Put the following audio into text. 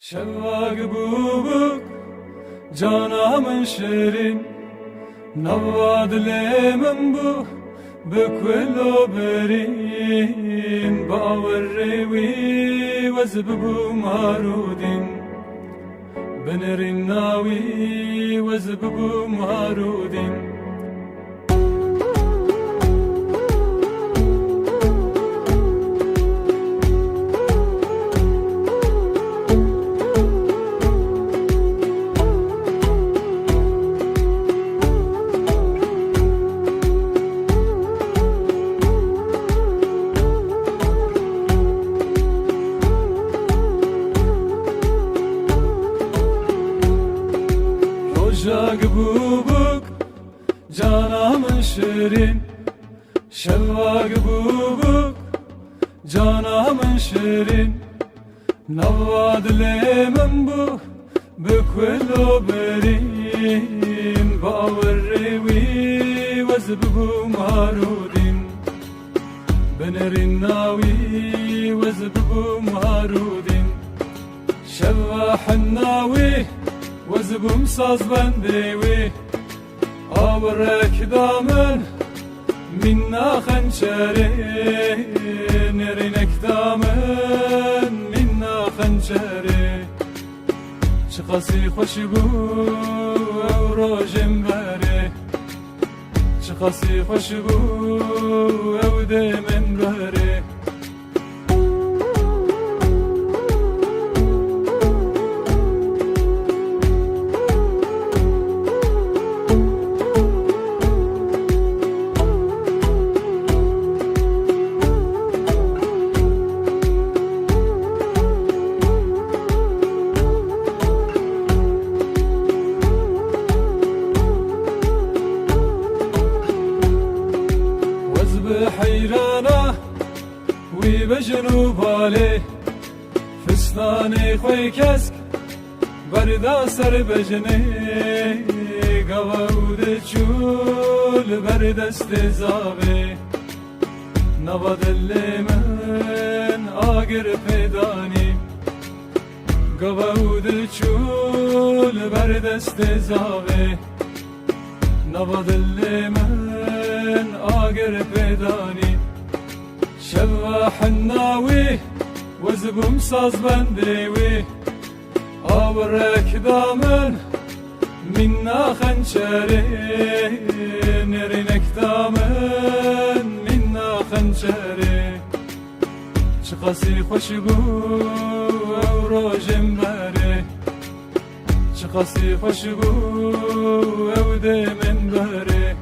Şevvag bubuk canamın şerin Navad lemin bu bekvelo berin. Bağır revi vazb bu marudin. Benerin navi vazb bu marudin. gubuk Canamın şirin. Şevva gubuk Canamın şirin. Navva dilemin bu Bükvel o berim Bağırrevi Vazbubu marudin. Benerin navi Vazbubu marudin. Şevva hinnavi وزبم صاز بنديوي أورك دامن منا خنشري نرينك دامن منا خنشري شقاسي خوشبو أو روجم باري شقاسي خوشبو أو دمن باري وزب حيرانة وبجنوب عليه فستاني خوي كسك بردا سر بجني قواود چول بردست زاوي نباد من آگر پیدانی قواود چول بردست زاوي نباد من آگر پیدانی شواح الناوي وزبم صاز بنديوي أورك دامن منا خنشري نرينك دامن منا خنشري شقاسي خوشبو أو روجم باري شقاسي خوشبو أو دمن باري